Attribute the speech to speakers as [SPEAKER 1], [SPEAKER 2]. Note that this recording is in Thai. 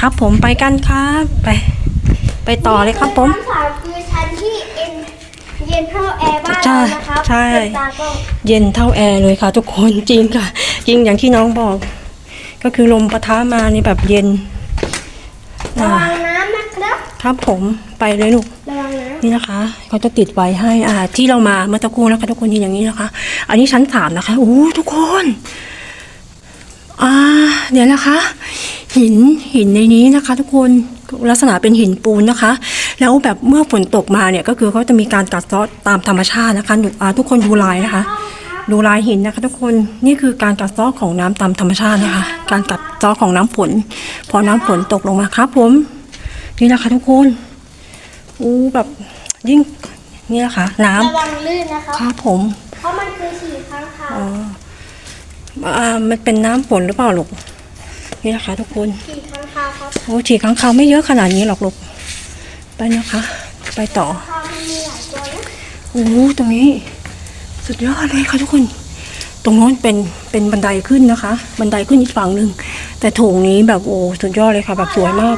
[SPEAKER 1] ครับผมไปกันครับไปไปต่อเลยครับผม
[SPEAKER 2] ชั้นสามคือชั้นที่เอ็นเย็นเท่าแอร์บ้าน
[SPEAKER 1] ใช่
[SPEAKER 2] เรานะครับ
[SPEAKER 1] ใช่
[SPEAKER 2] เป็นตากล้อง
[SPEAKER 1] เย็นเท่าแอร์เลยค่ะ ทุกคนจริงค่ะ จริงอย่างที่น้องบอก ก็คือลมปะทะมานี่แบบเย็น
[SPEAKER 2] ระ
[SPEAKER 1] อ่า
[SPEAKER 2] วังน้ำนะครับ
[SPEAKER 1] ครับผมไปเลยลูก
[SPEAKER 2] ระวังน้
[SPEAKER 1] นี่นะคะเขาจะติดไว้ให้อ่าที่เรามาเมื่อตะกครู่นะคะทุกคนเห็นอย่างนี้นะคะ อันนี้ชั้นสามนะคะโอ้ทุกคน อ่าเดี๋ยวนะคะ หินหินในนี้นะคะ ทุกคนลักษณะเป็นหินปูนนะคะ แล้วแบบเมื่อฝนตกมาเนี่ยก็คือเขาจะมีการกัดเซาะตามธรรมชาตินะคะดูอ่าทุกคนดูลายนะคะ ดูลายหินนะคะ ทุกคนนี่คือการกัดเซาะของน้ำตามธรรมชาตินะคะ การกัดเซาะของน้ำฝน พอน้ำฝนตกลงมาครับผม นี่นะคะ ทุกคนอู้แบบยิ่งนี่นะคะ น้ำำ
[SPEAKER 2] ระวังลื่นนะครับ
[SPEAKER 1] ครับผม
[SPEAKER 2] เพราะมันคือฉี่ค้างคาว
[SPEAKER 1] อ๋ออ่ามันเป็นน้ำฝนหรือเปล่าลูก นี่นะคะทุกคน
[SPEAKER 2] ฉี่ค้างคาวครับ
[SPEAKER 1] โอ้ฉีดค้างคาวไม่เยอะขนาดนี้หรอกลูกไปนะคะ ไปต่อ
[SPEAKER 2] คาวมันมีหลายตัวนะ
[SPEAKER 1] โอ้โหตรงนี้ สุดยอดเลยค่ะทุกคน ตรงโน้นเป็นเป็นบันไดขึ้นนะคะ บันไดขึ้นอีกฝั่งหนึ่งแต่โถงนี้แบบโอ้สุดยอดเลยค่ะแบบสวยมาก